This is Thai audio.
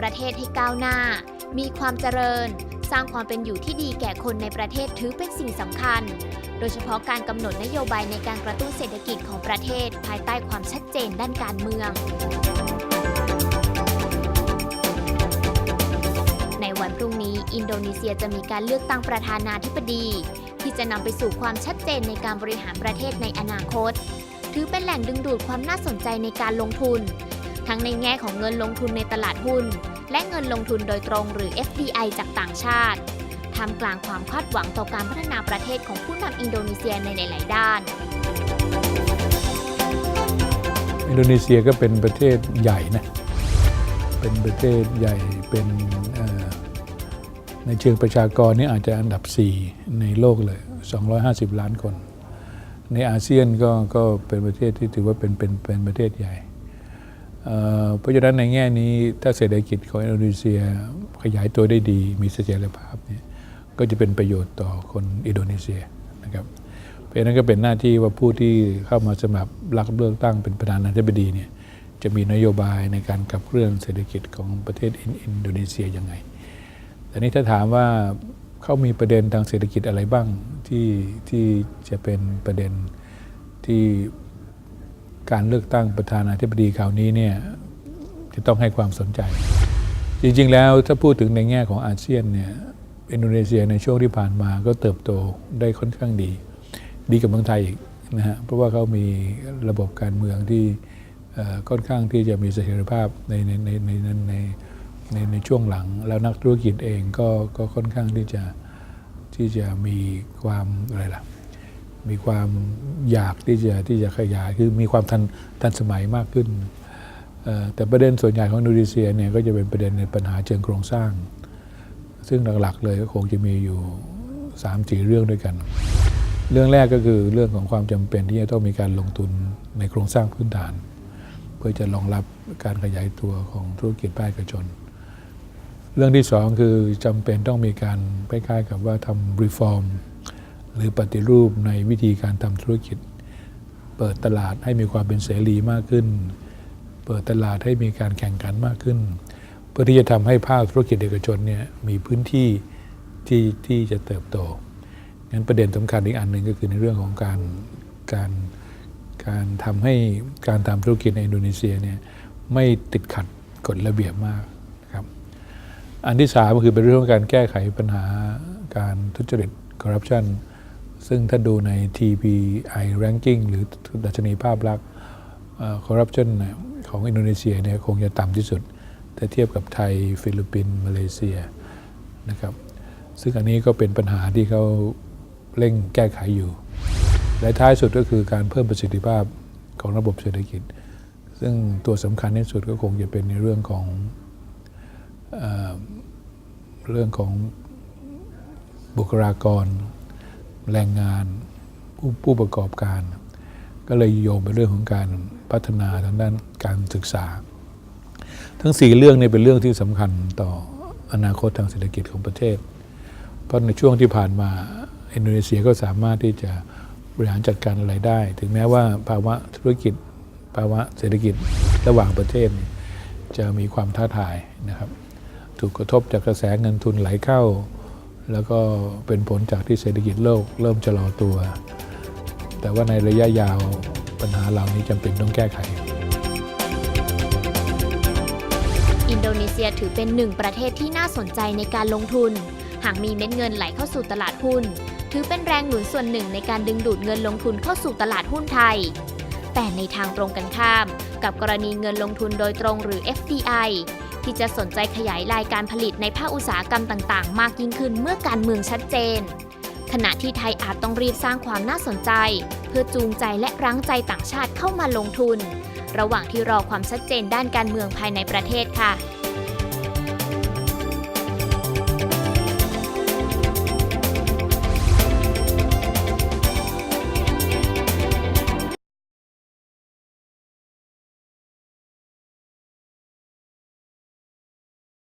ประเทศให้ก้าวหน้า มีความเจริญ สร้างความเป็นอยู่ที่ดีแก่คนในประเทศถือเป็นสิ่งสำคัญ โดยเฉพาะการกำหนดนโยบายในการกระตุ้นเศรษฐกิจของประเทศ ภายใต้ความชัดเจนด้านการเมืองในวันพรุ่งนี้อินโดนีเซียจะมีการเลือกตั้งประธานาธิบดี ที่จะนำไปสู่ความชัดเจนในการบริหารประเทศในอนาคต ถือเป็นแหล่งดึงดูดความน่าสนใจในการลงทุน ทั้งในแง่ของเงินลงทุนในตลาดหุ้น และเงินลงทุนโดยตรงหรือ FDI จากต่างชาติทำกลางความคาดหวังต่อการพัฒนาประเทศของผู้นำอินโดนีเซียในหลาย ๆ ด้าน อินโดนีเซียก็เป็นประเทศใหญ่นะ เป็นประเทศใหญ่เป็นในเชิงประชากรนี่อาจจะอันดับ 4 ในโลกเลย 250 ล้านคน ในอาเซียนก็ก็เป็นประเทศที่ถือว่าเป็นเป็นเป็นประเทศใหญ่ เพราะฉะนั้นในแง่นี้ถ้าเศรษฐกิจของอินโดนีเซียขยายตัวได้ดี มีเสถียรภาพเนี่ยก็จะเป็นประโยชน์ต่อคนอินโดนีเซียนะครับเพราะฉะนั้นก็เป็นหน้าที่ว่าผู้ที่เข้ามาสมัครรับเลือกตั้งเป็นประธานาธิบดีเนี่ยจะมีนโยบายในการขับเคลื่อนเศรษฐกิจของประเทศอินอินโดนีเซียยังไงแต่นี้ถ้าถามว่าเขามีประเด็นทางเศรษฐกิจอะไรบ้างที่ที่จะเป็นประเด็นที่ การเลือกตั้งประธานาธิบดีคราวนี้เนี่ยจะต้องให้ความสนใจ จริงๆ แล้วถ้าพูดถึงในแง่ของอาเซียนเนี่ยอินโดนีเซียในช่วงที่ผ่านมาก็เติบโตได้ค่อนข้างดี ดีกับเมืองไทยอีกนะฮะเพราะว่าเขามีระบบการเมืองที่ค่อนข้างที่จะมีเสถียรภาพในในในในในในในในช่วงหลัง แล้วนักธุรกิจเองก็ก็ค่อนข้างที่จะที่จะมีความอะไรล่ะ มีความอยากที่จะที่จะขยายคือมีความทันทันสมัยมากขึ้น แต่ประเด็นส่วนใหญ่ของนโดนีเซียเนี่ยก็จะเป็นประเด็นในปัญหาเชิงโครงสร้าง ซึ่งหลักๆเลยก็คงจะมีอยู่3ามสี่เรื่องด้วยกัน เรื่องแรกก็คือเรื่องของความจำเป็นที่จะต้องมีการลงทุนในโครงสร้างพื้นฐาน เพื่อจะรองรับการขยายตัวของธุรกิจภาคเอกชน เรื่องที่สองคือจำเป็นต้องมีการคล้ายๆกับว่าทำรีฟอร์ม หรือปฏิรูปในวิธีการทำธุรกิจ เปิดตลาดให้มีความเป็นเสรีมากขึ้น เปิดตลาดให้มีการแข่งขันมากขึ้น เพื่อที่จะทำให้ภาคธุรกิจเอกชนเนี่ยมีพื้นที่ที่ที่จะเติบโตงั้นประเด็นสำคัญอีกอันหนึ่งก็คือในเรื่องของการการการทำให้การทำธุรกิจในอินโดนีเซียเนี่ยไม่ติดขัดกฎระเบียบมากนะครับ อันที่สามก็คือเป็นเรื่องของการแก้ไขปัญหาการทุจริตคอร์รัปชัน ซึ่งถ้าดูใน TPI ranking หรือดัชนีภาพลักษณ์คอร์รัปชันของอินโดนีเซียเนี่ยคงจะต่ำที่สุด ถ้าเทียบกับไทย ฟิลิปปินส์มาเลเซียนะครับ ซึ่งอันนี้ก็เป็นปัญหาที่เขาเร่งแก้ไขอยู่ และท้ายสุดก็คือการเพิ่มประสิทธิภาพของระบบเศรษฐกิจ ซึ่งตัวสำคัญที่สุดก็คงจะเป็นในเรื่องของเอเรื่องของบุคลากร แรงงานผู้ผู้ประกอบการ ก็เลยโยงไปเรื่องของการพัฒนาทางด้านการศึกษา ทั้งสี่เรื่องนี้เป็นเรื่องที่สำคัญต่ออนาคตทางเศรษฐกิจของประเทศ เพราะในช่วงที่ผ่านมาอินโดนีเซียก็สามารถที่จะบริหารจัดการอะไรได้ ถึงแม้ว่าภาวะธุรกิจ ภาวะเศรษฐกิจระหว่างประเทศ จะมีความท้าทายนะครับ ถูกกระทบจากกระแสเงินทุนไหลเข้า แล้วก็เป็นผลจากที่เศรษฐกิจโลกเริ่มชะลอตัว แต่ว่าในระยะยาวปัญหาเหล่านี้จำเป็นต้องแก้ไข อินโดนีเซียถือเป็นหนึ่งประเทศที่น่าสนใจในการลงทุน หากมีเม็ดเงินไหลเข้าสู่ตลาดหุ้น ถือเป็นแรงหนุนส่วนหนึ่งในการดึงดูดเงินลงทุนเข้าสู่ตลาดหุ้นไทย แต่ในทางตรงกันข้าม กับกรณีเงินลงทุนโดยตรงหรือ FDI ที่จะสนใจขยายรายการผลิตในภาคอุตสาหกรรมต่างๆ มากยิ่งขึ้นเมื่อการเมืองชัดเจน ขณะที่ไทยอาจต้องรีบสร้างความน่าสนใจ เพื่อจูงใจและรั้งใจต่างชาติเข้ามาลงทุน ระหว่างที่รอความชัดเจนด้านการเมืองภายในประเทศค่ะ